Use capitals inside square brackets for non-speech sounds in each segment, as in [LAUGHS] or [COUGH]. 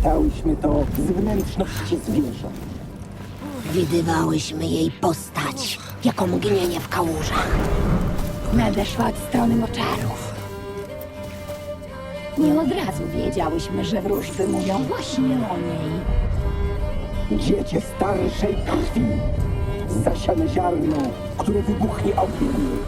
Wyczytałyśmy to z wnętrzności zwierząt. Widywałyśmy jej postać, jako mgnienie w kałużach. Nadeszła od strony moczarów. Nie od razu wiedziałyśmy, że wróżby mówią właśnie o niej. Dziecię starszej krwi. Zasiane ziarno, które wybuchnie ogniem.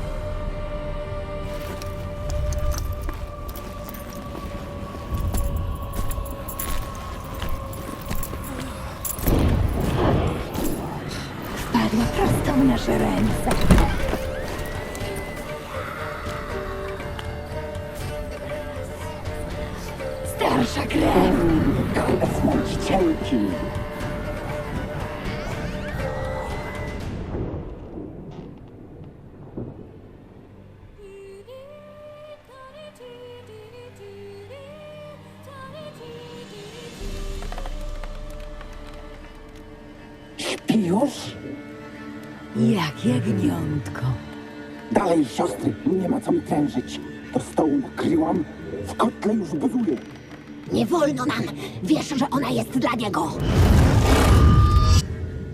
Prosto w nasze ręce. Starsza krew. Jak jagniątko. Dalej, siostry, nie ma co mi trężyć. Do stołu nakryłam, w kotle już buzuje. Nie wolno nam! Wiesz, że ona jest dla niego!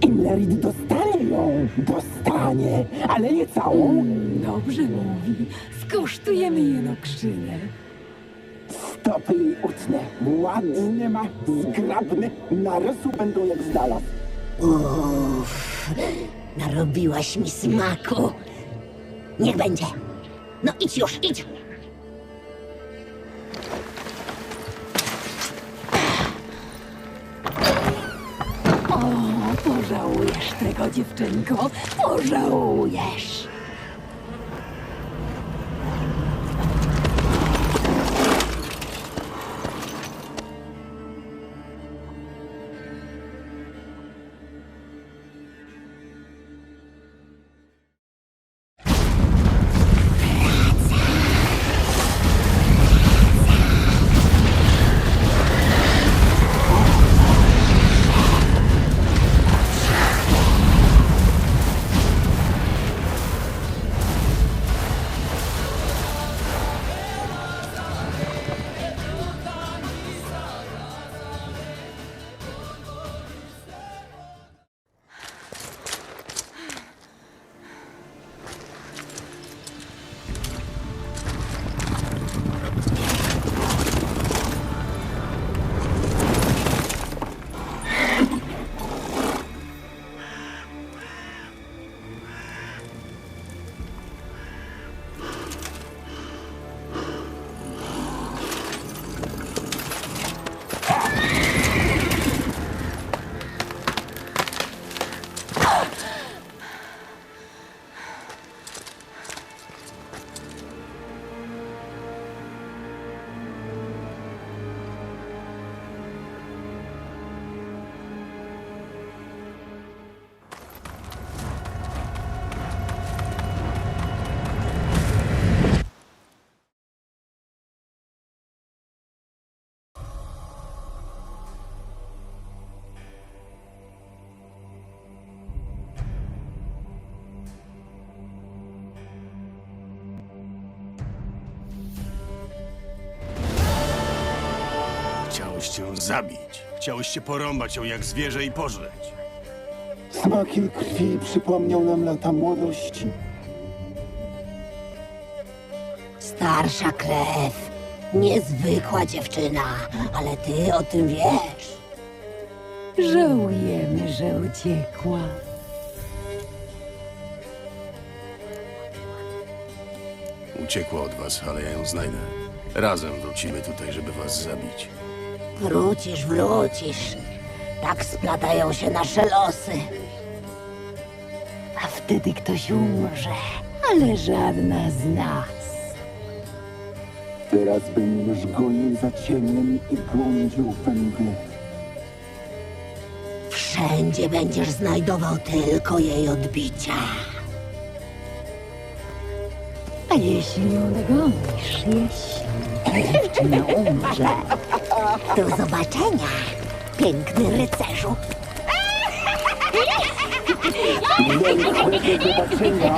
Imlerid dostanie ją, dostanie, ale nie całą. Dobrze mówi. Skosztujemy jeno krzynę. Stopy jej utnę, ładne ma, zgrabne, narysu będą jak znalazł. Uff, narobiłaś mi smaku. Niech będzie. No idź już, idź! O, pożałujesz tego, dziewczynko. Pożałujesz. Chciałeś ją zabić. Chciałeś porąbać ją jak zwierzę i pożreć. Smak jej krwi przypomniał nam lata młodości. Starsza krew. Niezwykła dziewczyna, ale ty o tym wiesz. Żałujemy, że uciekła. Uciekła od was, ale ja ją znajdę. Razem wrócimy tutaj, żeby was zabić. Wrócisz, wrócisz. Tak splatają się nasze losy. A wtedy ktoś umrze, ale żadna z nas. Teraz już gonił za cieniem i błądził we mgle. Wszędzie będziesz znajdował tylko jej odbicia. A jeśli ją dogonisz, jeśli dziewczyna umrze, Do zobaczenia, piękny rycerzu. Wielkiego [LAUGHS] zobaczenia.